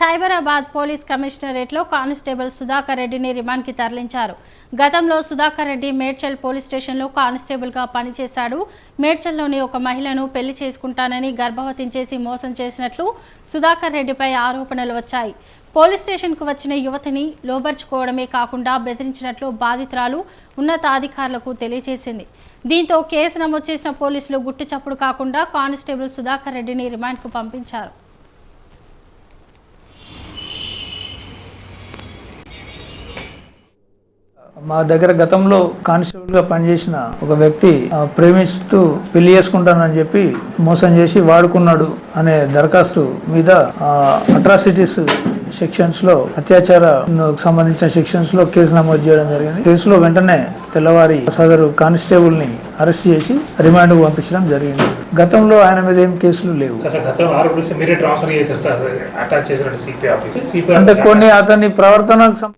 Cyberabad police కమిషనరేట్లో constable Sudhakar రెడ్డిని రిమాండ్కి తరలించారు. గతంలో సుధాకర్ రెడ్డి మేడ్చల్ పోలీస్ స్టేషన్లో కానిస్టేబుల్గా పనిచేశాడు. మేడ్చల్లోని ఒక మహిళను పెళ్ళి చేసుకుంటానని గర్భవతిని చేసి మోసం చేసినట్లు సుధాకర్ రెడ్డిపై ఆరోపణలు వచ్చాయి. పోలీస్ స్టేషన్కు వచ్చిన యువతిని లోబర్చుకోవడమే కాకుండా బెదిరించినట్లు బాధితురాలు ఉన్నతాధికారులకు తెలియజేసింది. దీంతో కేసు నమోదు చేసిన పోలీసులు గుట్టు చప్పుడు కాకుండా కానిస్టేబుల్ సుధాకర్ రెడ్డిని రిమాండ్కు పంపించారు. మా దగ్గర గతంలో కానిస్టేబుల్గా పనిచేసిన ఒక వ్యక్తి ప్రేమిస్తూ పెళ్ళి చేసుకుంటానని చెప్పి మోసం చేసి వాడుకున్నాడు అనే దరఖాస్తు మీద అట్రాసిటీస్ సెక్షన్స్లో అత్యాచార సంబంధించిన సెక్షన్స్లో కేసు నమోదు చేయడం జరిగింది. కేసులో వెంటనే తెల్లవారి సదరు కానిస్టేబుల్ని అరెస్ట్ చేసి రిమాండ్ పంపించడం జరిగింది. గతంలో ఆయన మీద ఏం కేసులు లేవు. అంటే కొన్ని అతని ప్రవర్తనకు సం-